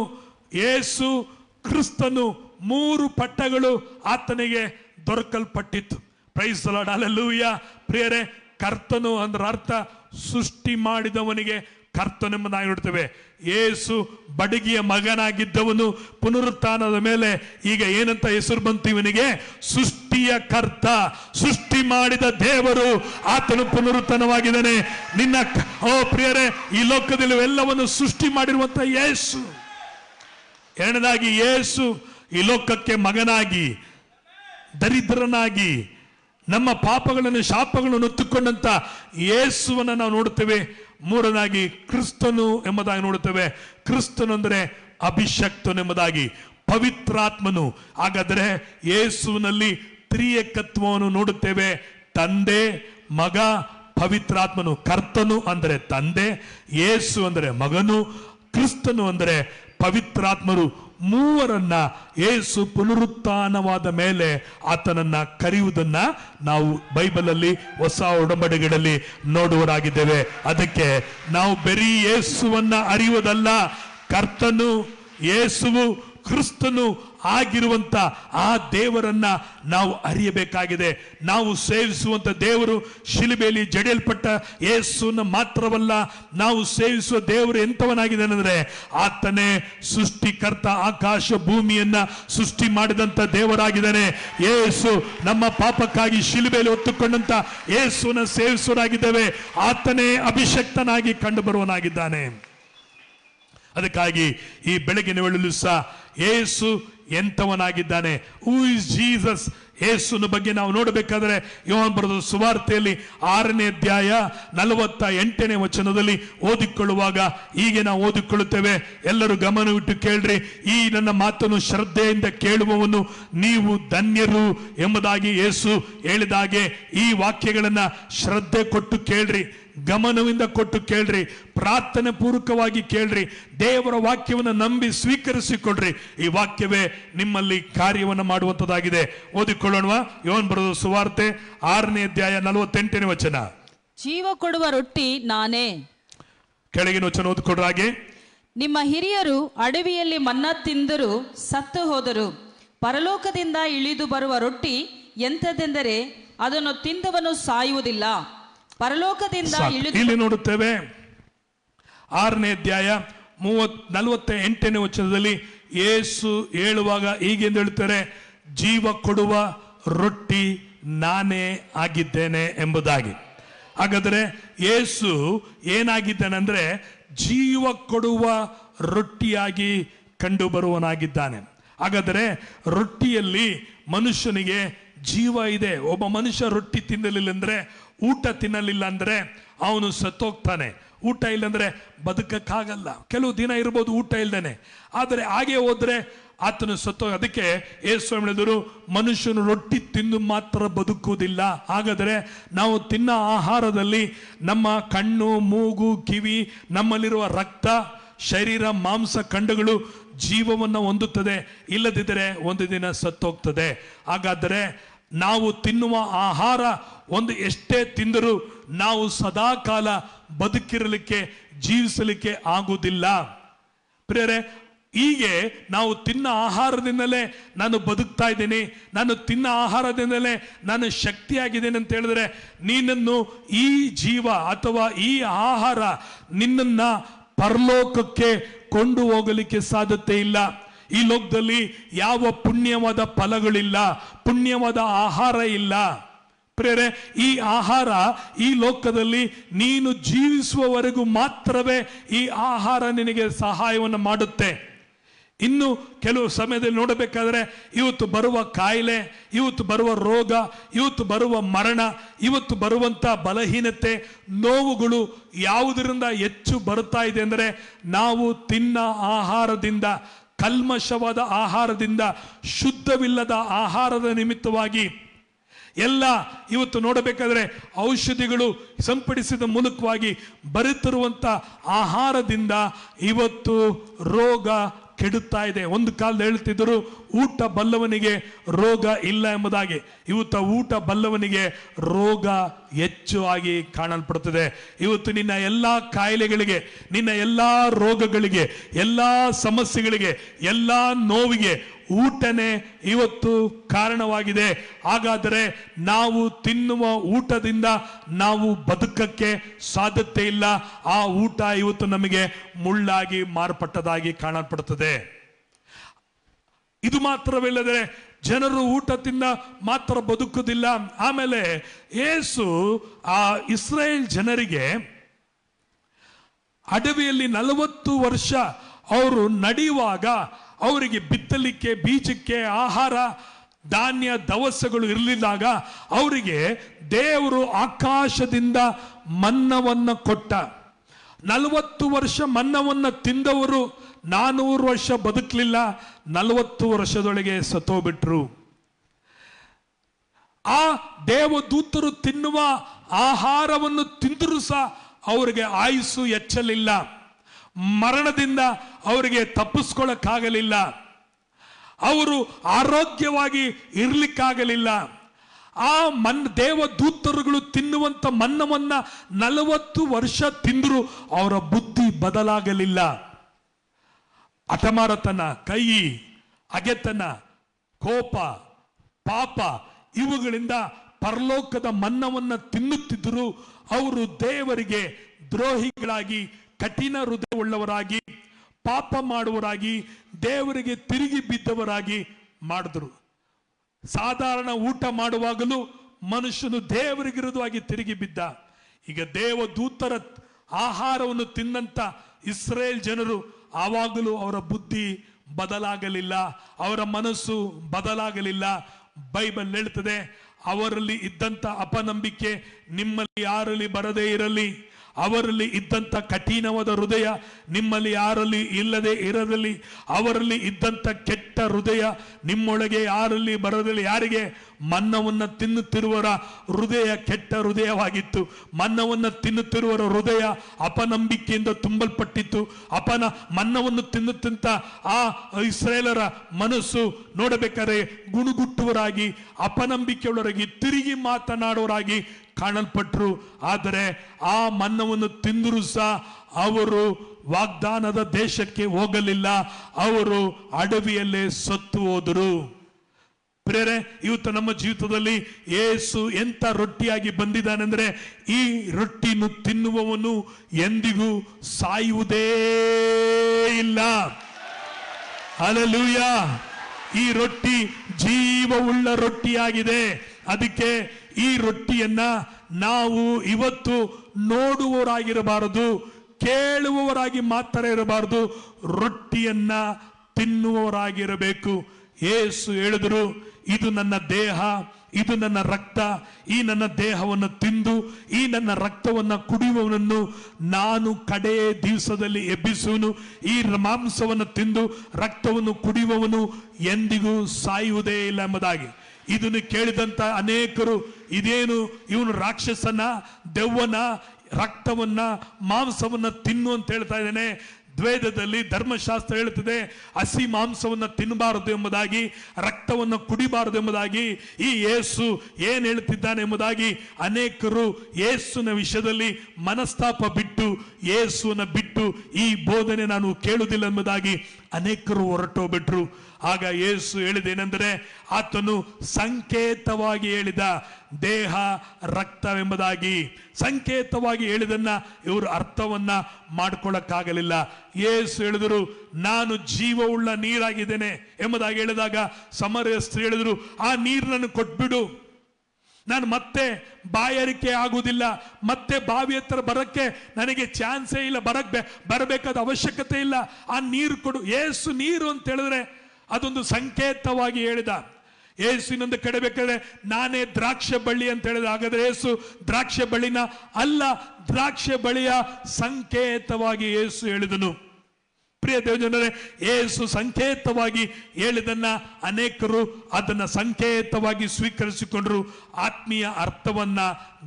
ಯೇಸು ಕ್ರಿಸ್ತನು ಮೂರು ಪಟ್ಟಗಳು ಆತನಿಗೆ ದೊರಕಲ್ಪಟ್ಟಿತ್ತು. ಪ್ರೈಸ್ ಲಾರ್ಡ್ ಅಲ್ಲೆಲೂಯ ಪ್ರಿಯರೇ, ಕರ್ತನು ಅಂದ್ರ ಅರ್ಥ ಸೃಷ್ಟಿ ಮಾಡಿದವನಿಗೆ ಕರ್ತನೆಂಬುದಾಗಿ ನೋಡ್ತೇವೆ. ಏಸು ಬಡಗಿಯ ಮಗನಾಗಿದ್ದವನು ಪುನರುತ್ಥಾನದ ಮೇಲೆ ಈಗ ಏನಂತ ಹೆಸರು ಬಂತು ಇವನಿಗೆ ಸೃಷ್ಟಿಯ ಕರ್ತ, ಸೃಷ್ಟಿ ಮಾಡಿದ ದೇವರು ಆತನು ಪುನರುತ್ಥಾನವಾಗಿದ್ದಾನೆ. ನಿನ್ನ ಓ ಪ್ರಿಯರೇ, ಈ ಲೋಕದಲ್ಲಿ ಎಲ್ಲವನ್ನು ಸೃಷ್ಟಿ ಮಾಡಿರುವಂತ ಯೇಸು ಎರಡನೇದಾಗಿ ಯೇಸು ಈ ಲೋಕಕ್ಕೆ ಮಗನಾಗಿ, ದರಿದ್ರನಾಗಿ ನಮ್ಮ ಪಾಪಗಳನ್ನು ಶಾಪಗಳನ್ನು ಹೊತ್ತುಕೊಂಡಂತ ಯೇಸುವನ್ನು ನಾವು ನೋಡುತ್ತೇವೆ. ಮೂರನಾಗಿ ಕ್ರಿಸ್ತನು ಎಂಬುದಾಗಿ ನೋಡುತ್ತೇವೆ. ಕ್ರಿಸ್ತನು ಅಂದರೆ ಅಭಿಷಕ್ತನು ಎಂಬುದಾಗಿ, ಪವಿತ್ರಾತ್ಮನು. ಹಾಗಾದರೆ ಯೇಸುವಿನಲ್ಲಿ ತ್ರಿಯಕತ್ವವನ್ನು ನೋಡುತ್ತೇವೆ. ತಂದೆ, ಮಗ, ಪವಿತ್ರಾತ್ಮನು. ಕರ್ತನು ಅಂದರೆ ತಂದೆ, ಯೇಸು ಅಂದರೆ ಮಗನು. ಕ್ರಿಸ್ತನು ಅಂದರೆ ಪವಿತ್ರಾತ್ಮರು. ಮೂವರನ್ನ ಏಸು ಪುನರುತ್ಥಾನವಾದ ಮೇಲೆ ಆತನನ್ನ ಕರೆಯುವುದನ್ನ ನಾವು ಬೈಬಲಲ್ಲಿ ಹೊಸ ಒಡಂಬಡಿಗಳಲ್ಲಿ ನೋಡುವರಾಗಿದ್ದೇವೆ ಅದಕ್ಕೆ ನಾವು ಬರೀ ಯೇಸುವನ್ನ ಅರಿಯುವುದಲ್ಲ, ಕರ್ತನು ಯೇಸುವು ಕ್ರಿಸ್ತನು ಆಗಿರುವಂತ ಆ ದೇವರನ್ನ ನಾವು ಅರಿಯಬೇಕಾಗಿದೆ. ನಾವು ಸೇವಿಸುವಂತ ದೇವರು ಶಿಲುಬೆಯಲ್ಲಿ ಜಡಿಯಲ್ಪಟ್ಟ ಯೇಸುನ ಮಾತ್ರವಲ್ಲ, ನಾವು ಸೇವಿಸುವ ದೇವರು ಎಂತವನಾಗಿದ್ದಾನೆಂದ್ರೆ ಆತನೇ ಸೃಷ್ಟಿಕರ್ತ ಆಕಾಶ ಭೂಮಿಯನ್ನ ಸೃಷ್ಟಿ ಮಾಡಿದಂತ ದೇವರಾಗಿದ್ದಾನೆ. ಯೇಸು ನಮ್ಮ ಪಾಪಕ್ಕಾಗಿ ಶಿಲುಬೆಯಲ್ಲಿ ಒತ್ತುಕೊಂಡಂತ ಯೇಸುನ ಸೇವಿಸುವರಾಗಿದ್ದೇವೆ ಆತನೇ ಅಭಿಷಕ್ತನಾಗಿ ಕಂಡು ಬರುವನಾಗಿದ್ದಾನೆ ಅದಕ್ಕಾಗಿ ಈ ಬೆಳಗಿನ ವೇಳೆಯಲ್ಲಿ ಸಹ ಏಸು ಎಂಥವನಾಗಿದ್ದಾನೆ. ಹೂ ಇಸ್ ಜೀಸಸ್ ಯೇಸುನ ಬಗ್ಗೆ ನಾವು ನೋಡಬೇಕಾದ್ರೆ ಯೋಹನ್ ಬರೆದ ಸುವಾರ್ತೆಯಲ್ಲಿ ಆರನೇ ಅಧ್ಯಾಯ ನಲವತ್ತ ಎಂಟನೇ ವಚನದಲ್ಲಿ ಓದಿಕೊಳ್ಳುವಾಗ ಹೀಗೆ ನಾವು ಓದಿಕೊಳ್ಳುತ್ತೇವೆ. ಎಲ್ಲರೂ ಗಮನವಿಟ್ಟು ಕೇಳ್ರಿ, ಈ ನನ್ನ ಮಾತನ್ನು ಶ್ರದ್ಧೆಯಿಂದ ಕೇಳುವವನು ನೀವು ಧನ್ಯರು ಎಂಬುದಾಗಿ ಏಸು ಹೇಳಿದಾಗೆ ಈ ವಾಕ್ಯಗಳನ್ನು ಶ್ರದ್ಧೆ ಕೊಟ್ಟು ಕೇಳ್ರಿ. ಗಮನವಿಂದ ಕೊಟ್ಟು ಕೇಳ್ರಿ ಪ್ರಾರ್ಥನೆ ಪೂರ್ವಕವಾಗಿ ಕೇಳ್ರಿ ದೇವರ ವಾಕ್ಯವನ್ನು ನಂಬಿ ಸ್ವೀಕರಿಸಿಕೊಡ್ರಿ. ಈ ವಾಕ್ಯವೇ ನಿಮ್ಮಲ್ಲಿ ಕಾರ್ಯವನ್ನು ಮಾಡುವಂತದಾಗಿದೆ ಓದಿಕೊಳ್ಳೋಣ ಯೋನ್ ಬರೋದು ಸುವಾರ್ತೆ ಆರನೇ ಅಧ್ಯಾಯ ನಲವತ್ತೆಂಟನೇ ವಚನ. ಜೀವ ಕೊಡುವ ರೊಟ್ಟಿ ನಾನೇ. ಕೆಳಗಿನ ವಚನ ಓದಿಕೊಡ್ರ ಹಾಗೆ. ನಿಮ್ಮ ಹಿರಿಯರು ಅಡವಿಯಲ್ಲಿ ಮನ್ನ ತಿಂದರು ಸತ್ತು ಹೋದರು. ಪರಲೋಕದಿಂದ ಇಳಿದು ಬರುವ ರೊಟ್ಟಿ ಎಂಥದೆಂದರೆ ಅದನ್ನು ತಿಂದವನು ಸಾಯುವುದಿಲ್ಲ. ಪರಲೋಕದಿಂದ ಇಳಿದು ಇಲ್ಲಿ ನೋಡುತ್ತೇವೆ. ಆರನೇ ಅಧ್ಯಾಯ ಮೂವತ್ ನಲವತ್ತ ಎಂಟನೇ ವಚನದಲ್ಲಿ ಏಸು ಹೇಳುವಾಗ ಹೀಗೆಂದು ಹೇಳ್ತಾರೆ ಜೀವ ಕೊಡುವ ರೊಟ್ಟಿ ನಾನೇ ಆಗಿದ್ದೇನೆ ಎಂಬುದಾಗಿ. ಹಾಗಾದರೆ ಯೇಸು ಏನಾಗಿದ್ದಾನೆ ಅಂದ್ರೆ ಜೀವ ಕೊಡುವ ರೊಟ್ಟಿಯಾಗಿ ಕಂಡು ಬರುವನಾಗಿದ್ದಾನೆ ಹಾಗಾದರೆ ರೊಟ್ಟಿಯಲ್ಲಿ ಮನುಷ್ಯನಿಗೆ ಜೀವ ಇದೆ. ಒಬ್ಬ ಮನುಷ್ಯ ರೊಟ್ಟಿ ತಿನ್ನಲಿಲ್ಲ ಅಂದ್ರೆ ಊಟ ತಿನ್ನಲಿಲ್ಲ ಅಂದ್ರೆ ಅವನು ಸತ್ತೋಗ್ತಾನೆ. ಊಟ ಇಲ್ಲಂದ್ರೆ ಬದುಕಕ್ಕಾಗಲ್ಲ. ಕೆಲವು ದಿನ ಇರ್ಬೋದು ಊಟ ಇಲ್ದೇನೆ. ಆದರೆ ಹಾಗೆ ಹೋದ್ರೆ ಆತನು ಸತ್ತೋಗ ಅದಕ್ಕೆ ಯೇಸು ಹೇಳಿದರು, ಮನುಷ್ಯನು ರೊಟ್ಟಿ ತಿಂದು ಮಾತ್ರ ಬದುಕುವುದಿಲ್ಲ. ಹಾಗಾದರೆ ನಾವು ತಿನ್ನ ಆಹಾರದಲ್ಲಿ ನಮ್ಮ ಕಣ್ಣು, ಮೂಗು, ಕಿವಿ, ನಮ್ಮಲ್ಲಿರುವ ರಕ್ತ, ಶರೀರ, ಮಾಂಸ, ಖಂಡಗಳು ಜೀವವನ್ನು ಹೊಂದುತ್ತದೆ. ಇಲ್ಲದಿದ್ದರೆ ಒಂದು ದಿನ ಸತ್ತೋಗ್ತದೆ. ಹಾಗಾದರೆ ನಾವು ತಿನ್ನುವ ಆಹಾರ ಒಂದು ಎಷ್ಟೇ ತಿಂದರೂ ನಾವು ಸದಾ ಕಾಲ ಬದುಕಿರಲಿಕ್ಕೆ, ಜೀವಿಸಲಿಕ್ಕೆ ಆಗುವುದಿಲ್ಲ. ಪ್ರಿಯರೇ, ಹೀಗೆ ನಾವು ತಿನ್ನ ಆಹಾರದಿಂದಲೇ ನಾನು ಬದುಕ್ತಾ ಇದ್ದೀನಿ. ನಾನು ತಿನ್ನ ಆಹಾರದಿಂದಲೇ ನಾನು ಶಕ್ತಿಯಾಗಿದ್ದೇನೆ ಅಂತ ಹೇಳಿದ್ರೆ, ನೀನನ್ನು ಈ ಜೀವ ಅಥವಾ ಈ ಆಹಾರ ನಿನ್ನನ್ನು ಪರಲೋಕಕ್ಕೆ ಕೊಂಡು ಹೋಗಲಿಕ್ಕೆ ಸಾಧ್ಯತೆ ಇಲ್ಲ. ಈ ಲೋಕದಲ್ಲಿ ಯಾವ ಪುಣ್ಯವಾದ ಫಲಗಳಿಲ್ಲ, ಪುಣ್ಯವಾದ ಆಹಾರ ಇಲ್ಲ. ಪ್ರೇರೆ, ಈ ಆಹಾರ ಈ ಲೋಕದಲ್ಲಿ ನೀನು ಜೀವಿಸುವವರೆಗೂ ಮಾತ್ರವೇ ಈ ಆಹಾರ ನಿನಗೆ ಸಹಾಯವನ್ನು ಮಾಡುತ್ತೆ. ಇನ್ನು ಕೆಲವು ಸಮಯದಲ್ಲಿ ನೋಡಬೇಕಾದ್ರೆ ಇವತ್ತು ಬರುವ ಕಾಯಿಲೆ, ಇವತ್ತು ಬರುವ ರೋಗ, ಇವತ್ತು ಬರುವ ಮರಣ, ಇವತ್ತು ಬರುವಂತ ಬಲಹೀನತೆ, ನೋವುಗಳು ಯಾವುದರಿಂದ ಹೆಚ್ಚು ಬರುತ್ತಾ ಇದೆ ಅಂದರೆ ನಾವು ತಿನ್ನ ಆಹಾರದಿಂದ ಕಲ್ಮಶವಾದ ಆಹಾರದಿಂದ ಶುದ್ಧವಿಲ್ಲದ ಆಹಾರದ ನಿಮಿತ್ತವಾಗಿ ಎಲ್ಲ ಇವತ್ತು ನೋಡಬೇಕಾದ್ರೆ ಔಷಧಿಗಳು ಸಂಪಡಿಸಿದ ಮೂಲಕವಾಗಿ ಬರುತ್ತಿರುವಂತ ಆಹಾರದಿಂದ ಇವತ್ತು ರೋಗ ಕೆಡುತ್ತಾ ಇದೆ. ಒಂದು ಕಾಲದ ಹೇಳ್ತಿದ್ದರು ಊಟ ಬಲ್ಲವನಿಗೆ ರೋಗ ಇಲ್ಲ ಎಂಬುದಾಗಿ. ಇವತ್ತು ಊಟ ಬಲ್ಲವನಿಗೆ ರೋಗ ಹೆಚ್ಚು ಆಗಿ ಕಾಣಲ್ಪಡುತ್ತದೆ. ಇವತ್ತು ನಿನ್ನ ಎಲ್ಲ ಕಾಯಿಲೆಗಳಿಗೆ, ನಿನ್ನ ಎಲ್ಲ ರೋಗಗಳಿಗೆ, ಎಲ್ಲ ಸಮಸ್ಯೆಗಳಿಗೆ, ಎಲ್ಲ ನೋವಿಗೆ ಊಟನೇ ಇವತ್ತು ಕಾರಣವಾಗಿದೆ. ಹಾಗಾದರೆ ನಾವು ತಿನ್ನುವ ಊಟದಿಂದ ನಾವು ಬದುಕಕ್ಕೆ ಸಾಧ್ಯತೆ ಇಲ್ಲ. ಆ ಊಟ ಇವತ್ತು ನಮಗೆ ಮುಳ್ಳಾಗಿ ಮಾರ್ಪಟ್ಟದಾಗಿ ಕಾಣಲ್ಪಡುತ್ತದೆ. ಇದು ಮಾತ್ರವಿಲ್ಲದೆ ಜನರು ಊಟ ತಿನ್ನ ಮಾತ್ರ ಬದುಕುವುದಿಲ್ಲ. ಆಮೇಲೆ ಏಸು ಆ ಇಸ್ರೇಲ್ ಜನರಿಗೆ ಅಡವಿಯಲ್ಲಿ ನಲವತ್ತು ವರ್ಷ ಅವರು ನಡೆಯುವಾಗ ಅವರಿಗೆ ಬಿತ್ತಲಿಕ್ಕೆ, ಬೀಜಕ್ಕೆ ಆಹಾರ, ಧಾನ್ಯ, ದವಸಗಳು ಇರಲಿಲ್ಲಾಗ ಅವರಿಗೆ ದೇವರು ಆಕಾಶದಿಂದ ಮನ್ನವನ್ನು ಕೊಟ್ಟ. ನಲವತ್ತು ವರ್ಷ ಮನ್ನವನ್ನು ತಿಂದವರು ನಾನೂರು ವರ್ಷ ಬದುಕಲಿಲ್ಲ, ನಲವತ್ತು ವರ್ಷದೊಳಗೆ ಸತ್ತೋಗ್ಬಿಟ್ರು. ಆ ದೇವದೂತರು ತಿನ್ನುವ ಆಹಾರವನ್ನು ತಿಂದರೂ ಸಹ ಅವರಿಗೆ ಆಯುಸ್ಸು ಹೆಚ್ಚಲಿಲ್ಲ. ಮರಣದಿಂದ ಅವರಿಗೆ ತಪ್ಪಿಸ್ಕೊಳ್ಳಕ್ಕಾಗಲಿಲ್ಲ ಅವರು ಆರೋಗ್ಯವಾಗಿ ಇರ್ಲಿಕ್ಕಾಗಲಿಲ್ಲ. ಆ ಮನ್, ದೇವದೂತರುಗಳು ತಿನ್ನುವಂತ ಮನ್ನವನ್ನ ನಲವತ್ತು ವರ್ಷ ತಿಂದರೂ ಅವರ ಬುದ್ಧಿ ಬದಲಾಗಲಿಲ್ಲ. ಅಟಮಾರತನ ಕೈ, ಅಗೆತನ, ಕೋಪ, ಪಾಪ ಇವುಗಳಿಂದ ಪರಲೋಕದ ಮನ್ನವನ್ನ ತಿನ್ನುತ್ತಿದ್ದರು ಅವರು ದೇವರಿಗೆ ದ್ರೋಹಿಗಳಾಗಿ ಕಠಿಣ ಹೃದಯವುಳ್ಳವರಾಗಿ, ಪಾಪ ಮಾಡುವರಾಗಿ ದೇವರಿಗೆ ತಿರುಗಿ ಬಿದ್ದವರಾಗಿ ಮಾಡಿದ್ರು. ಸಾಧಾರಣ ಊಟ ಮಾಡುವಾಗಲೂ ಮನುಷ್ಯನು ದೇವರಿಗೆ ವಿರುದ್ಧವಾಗಿ ತಿರುಗಿ ಬಿದ್ದ. ಈಗ ದೇವ ದೂತರ ಆಹಾರವನ್ನು ತಿಂದಂತ ಇಸ್ರೇಲ್ ಜನರು ಆವಾಗಲೂ ಅವರ ಬುದ್ಧಿ ಬದಲಾಗಲಿಲ್ಲ, ಅವರ ಮನಸ್ಸು ಬದಲಾಗಲಿಲ್ಲ. ಬೈಬಲ್ ಹೇಳ್ತದೆ, ಅವರಲ್ಲಿ ಇದ್ದಂತ ಅಪನಂಬಿಕೆ ನಿಮ್ಮಲ್ಲಿ ಯಾರಲ್ಲಿ ಬರದೇ ಇರಲಿ. ಅವರಲ್ಲಿ ಇದ್ದಂತ ಕಠಿಣವಾದ ಹೃದಯ ನಿಮ್ಮಲ್ಲಿ ಯಾರಲ್ಲಿ ಇಲ್ಲದೆ ಇರದಲ್ಲಿ, ಅವರಲ್ಲಿ ಇದ್ದಂತ ಕೆಟ್ಟ ಹೃದಯ ನಿಮ್ಮೊಳಗೆ ಯಾರಲ್ಲಿ ಬರದಲ್ಲಿ ಯಾರಿಗೆ ಮನ್ನವನ್ನ ತಿನ್ನುತ್ತಿರುವರ ಹೃದಯ ಕೆಟ್ಟ ಹೃದಯವಾಗಿತ್ತು. ಮನ್ನವನ್ನು ತಿನ್ನುತ್ತಿರುವರ ಹೃದಯ ಅಪನಂಬಿಕೆಯಿಂದ ತುಂಬಲ್ಪಟ್ಟಿತ್ತು. ಅಪನ ಮನ್ನವನ್ನು ತಿನ್ನುತ್ತಿಂತ ಆ ಇಸ್ರೇಲರ ಮನಸ್ಸು ನೋಡಬೇಕಾದ್ರೆ ಗುಣಗುಟ್ಟುವರಾಗಿ ಅಪನಂಬಿಕೆಯೊಳರಾಗಿ ತಿರುಗಿ ಮಾತನಾಡುವರಾಗಿ ಕಾಣಲ್ಪಟ್ರು. ಆದರೆ ಆ ಮನ್ನವನ್ನು ತಿಂದರೂ ಸಹ ಅವರು ವಾಗ್ದಾನದ ದೇಶಕ್ಕೆ ಹೋಗಲಿಲ್ಲ. ಅವರು ಅಡವಿಯಲ್ಲೇ ಸತ್ತು ಹೋದರು. ಪ್ರೇರೆ, ಇವತ್ತು ನಮ್ಮ ಜೀವಿತದಲ್ಲಿ ಏಸು ಎಂತ ರೊಟ್ಟಿಯಾಗಿ ಬಂದಿದ್ದಾನೆಂದ್ರೆ, ಈ ರೊಟ್ಟಿಯನ್ನು ತಿನ್ನುವವನು ಎಂದಿಗೂ ಸಾಯುವುದೇ ಇಲ್ಲ. ಅಲಲೂಯ ಈ ರೊಟ್ಟಿ ಜೀವವುಳ್ಳ ರೊಟ್ಟಿಯಾಗಿದೆ. ಅದಕ್ಕೆ ಈ ರೊಟ್ಟಿಯನ್ನ ನಾವು ಇವತ್ತು ನೋಡುವವರಾಗಿರಬಾರದು, ಕೇಳುವವರಾಗಿ ಮಾತ್ರ ಇರಬಾರದು, ರೊಟ್ಟಿಯನ್ನ ತಿನ್ನುವವರಾಗಿರಬೇಕು. ಏಸು ಹೇಳಿದರು ಇದು ನನ್ನ ದೇಹ, ಇದು ನನ್ನ ರಕ್ತ, ಈ ನನ್ನ ದೇಹವನ್ನು ತಿಂದು, ಈ ನನ್ನ ರಕ್ತವನ್ನು ಕುಡಿಯುವವನನ್ನು ನಾನು ಕಡೆಯ ದಿವಸದಲ್ಲಿ ಎಬ್ಬಿಸುವನು. ಈ ಮಾಂಸವನ್ನು ತಿಂದು ರಕ್ತವನ್ನು ಕುಡಿಯುವವನು ಎಂದಿಗೂ ಸಾಯುವುದೇ ಇಲ್ಲ ಎಂಬುದಾಗಿ. ಇದನ್ನು ಕೇಳಿದಂತ ಅನೇಕರು, ಇದೇನು ಇವನು ರಾಕ್ಷಸನ, ದೆವ್ವನ, ರಕ್ತವನ್ನ, ಮಾಂಸವನ್ನ ತಿನ್ನು ಅಂತ ಹೇಳ್ತಾ ಇದ್ದಾನೆ. ದ್ವೇದದಲ್ಲಿ ಧರ್ಮಶಾಸ್ತ್ರ ಹೇಳುತ್ತದೆ, ಹಸಿ ಮಾಂಸವನ್ನು ತಿನ್ನಬಾರದು ಎಂಬುದಾಗಿ, ರಕ್ತವನ್ನು ಕುಡಿಬಾರದು ಎಂಬುದಾಗಿ, ಈ ಯೇಸು ಏನು ಹೇಳುತ್ತಿದ್ದಾನೆ ಎಂಬುದಾಗಿ ಅನೇಕರು ಯೇಸುನ ವಿಷಯದಲ್ಲಿ ಮನಸ್ತಾಪ ಬಿಟ್ಟು, ಏಸುವನ್ನು ಬಿಟ್ಟು ಈ ಬೋಧನೆ ನಾನು ಕೇಳುವುದಿಲ್ಲ ಎಂಬುದಾಗಿ ಅನೇಕರು ಹೊರಟೋಗ್ಬಿಟ್ರು. ಆಗ ಯೇಸು ಹೇಳಿದೇನೆಂದರೆ, ಆತನು ಸಂಕೇತವಾಗಿ ಹೇಳಿದ ದೇಹ ರಕ್ತವೆಂಬುದಾಗಿ. ಸಂಕೇತವಾಗಿ ಹೇಳಿದನ್ನ ಇವರು ಅರ್ಥವನ್ನ ಮಾಡ್ಕೊಳ್ಳಕ್ಕಾಗಲಿಲ್ಲ ಯೇಸು ಹೇಳಿದರು, ನಾನು ಜೀವವುಳ್ಳ ನೀರಾಗಿದ್ದೇನೆ ಎಂಬುದಾಗಿ ಹೇಳಿದಾಗ ಸಮರ ಸ್ತ್ರೀ ಹೇಳಿದರು, ಆ ನೀರನ್ನು ಕೊಟ್ಬಿಡು. ನಾನು ಮತ್ತೆ ಬಾಯಾರಿಕೆ ಆಗುವುದಿಲ್ಲ, ಮತ್ತೆ ಬಾವಿ ಹತ್ರ ಬರಕ್ಕೆ ನನಗೆ ಚಾನ್ಸೇ ಇಲ್ಲ ಬರಕ್ಕೆ ಬರಬೇಕಾದ ಅವಶ್ಯಕತೆ ಇಲ್ಲ. ಆ ನೀರು ಕೊಡು ಏಸು ನೀರು ಅಂತ ಹೇಳಿದ್ರೆ ಅದೊಂದು ಸಂಕೇತವಾಗಿ ಹೇಳಿದ. ಏಸು ಇನ್ನೊಂದು ಕಡೆ ಬೇಕಾದ್ರೆ ನಾನೇ ದ್ರಾಕ್ಷ ಬಳ್ಳಿ ಅಂತ ಹೇಳಿದ. ಹಾಗಾದ್ರೆ ಏಸು ದ್ರಾಕ್ಷ ಬಳ್ಳಿನ ಅಲ್ಲ, ದ್ರಾಕ್ಷ ಬಳಿಯ ಸಂಕೇತವಾಗಿ ಏಸು ಹೇಳಿದನು. ಪ್ರಿಯ ದೇವಜನರೇ ಏಸು ಸಂಕೇತವಾಗಿ ಹೇಳಿದನ್ನ ಅನೇಕರು ಅದನ್ನ ಸಂಕೇತವಾಗಿ ಸ್ವೀಕರಿಸಿಕೊಂಡರು. ಆತ್ಮೀಯ ಅರ್ಥವನ್ನ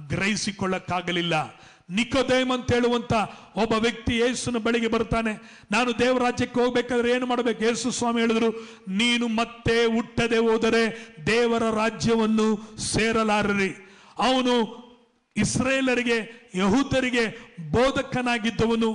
ಗ್ರಹಿಸಿಕೊಳ್ಳಕ್ಕಾಗಲಿಲ್ಲ. ನಿಕೋದೇಮ್ ಅಂತ ಹೇಳುವಂತ ಒಬ್ಬ ವ್ಯಕ್ತಿ ಯೇಸುನ ಬಳಿಗೆ ಬರ್ತಾನೆ. ನಾನು ದೇವರಾಜ್ಯಕ್ಕೆ ಹೋಗ್ಬೇಕಾದ್ರೆ ಏನು ಮಾಡಬೇಕು? ಯೇಸು ಸ್ವಾಮಿ ಹೇಳಿದ್ರು, ನೀನು ಮತ್ತೆ ಹುಟ್ಟದೆ ಹೋದರೆ ದೇವರ ರಾಜ್ಯವನ್ನು ಸೇರಲಾರರಿ. ಅವನು ಇಸ್ರೇಲರಿಗೆ ಯಹೂದರಿಗೆ ಬೋಧಕನಾಗಿದ್ದವನು.